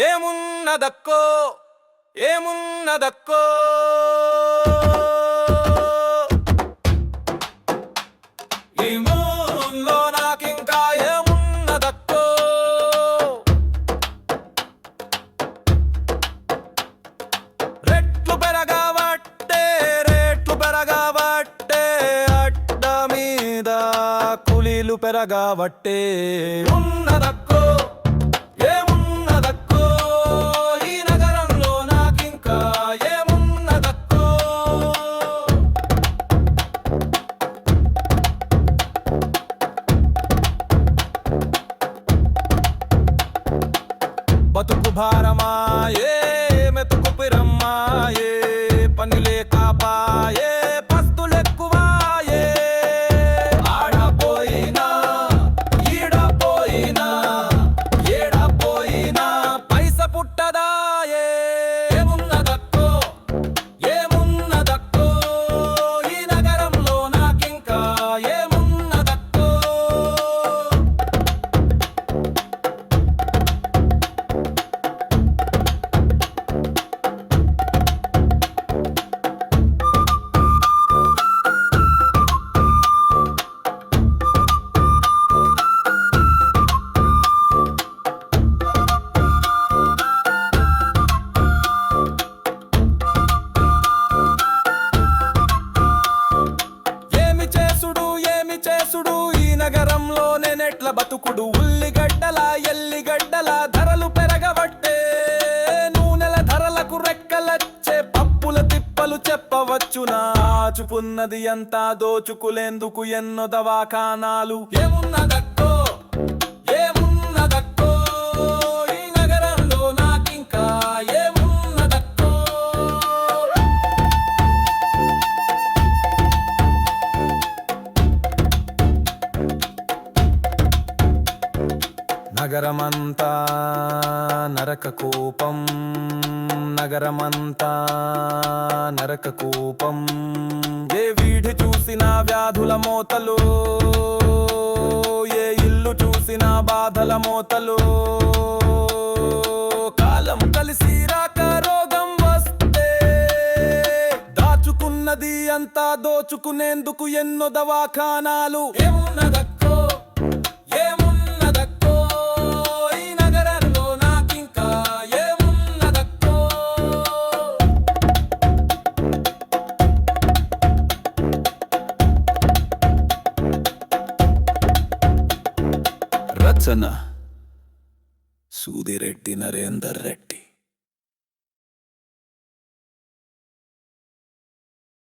ఏమున్నదక్కో? ఏమున్నదక్కో? ఈ మూన్లో నాకింకా రెట్లు పెరగబట్టే పెరగబట్టే మీద కూలీలు పెరగబట్టే భారమాయే బతుకుడు ఉల్లిగడ్డల ఎల్లిగడ్డల ధరలు పెరగబట్టే నూనెల ధరలకు రెక్కలచ్చే పప్పుల తిప్పలు చెప్పవచ్చు నాచుకున్నది అంతా దోచుకులేందుకు ఎన్నో దవాఖానాలు. ఏమున్నదక్కో నగరమంతా నరక నగరమంతా నరక కూపం. ఏ వీధి చూసిన వ్యాధుల మోతలు. ఏ ఇల్లు చూసిన బాధల మోతలు. కాలం కలిసి రాక రోగం వస్తే దాచుకున్నది అంతా దోచుకునేందుకు ఎన్నో దవాఖానాలు. ఏమున్నదక్కో? ಅರ್ಚನ ಸೂದಿರೆಡ್ಡಿ ನರೇಂದರ್ ರೆಡ್ಡಿ.